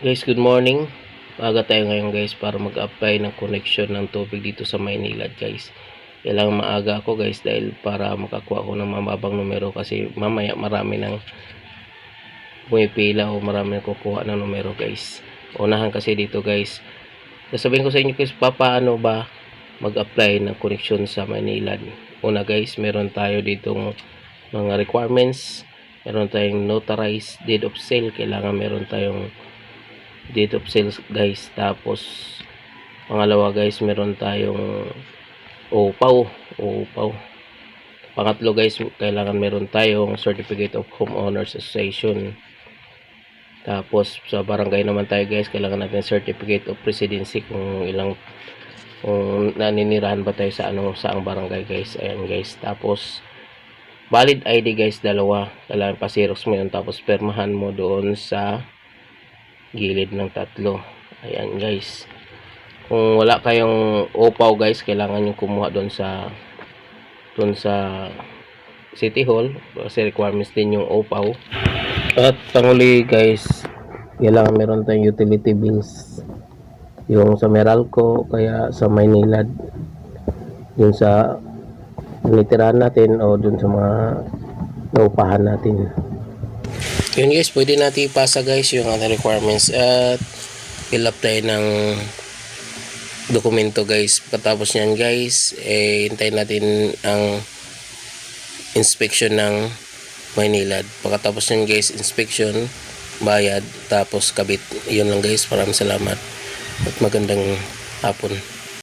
Guys, good morning. Maaga tayo ngayon guys para mag-apply ng connection ng tubig dito sa Maynilad guys. Kailangan maaga ako guys dahil para makakuha ko ng mababang numero kasi mamaya marami nang pumipila o marami nang kukuha ng numero guys. Unahan kasi dito guys. Sasabihin ko sa inyo guys, paano ba mag-apply ng connection sa Maynilad. Una guys, meron tayo ditong mga requirements. Meron tayong notarized deed of sale. Kailangan meron tayong date of sales guys. Tapos pangalawa guys meron tayong upaw upaw pangatlo guys kailangan meron tayong certificate of homeowners association. Tapos sa barangay naman tayo guys kailangan natin certificate of residency kung ilang kung naninirahan ba tayo sa ano sa ang barangay guys. Ayan guys. Tapos valid ID guys dalawa. Kailangan pa xerox mo yun. Tapos permahan mo doon sa gilid ng tatlo. Ayan guys. Kung wala kayong upaw guys kailangan nyo kumuha doon sa doon sa city hall. Kasi requirements din yung upaw. At panguli guys kailangan meron tayong utility bills. Yung sa Meralco kaya sa Maynilad dun sa nitirahan natin o dun sa mga naupahan natin yun guys, pwede natin ipasa guys yung other requirements at fill up tayo ng dokumento guys. Pagkatapos nyan guys, eh, hintayin natin ang inspection ng Maynilad. Pagkatapos nyan guys, inspection, bayad, tapos kabit. Yun lang guys, maraming salamat at magandang hapon.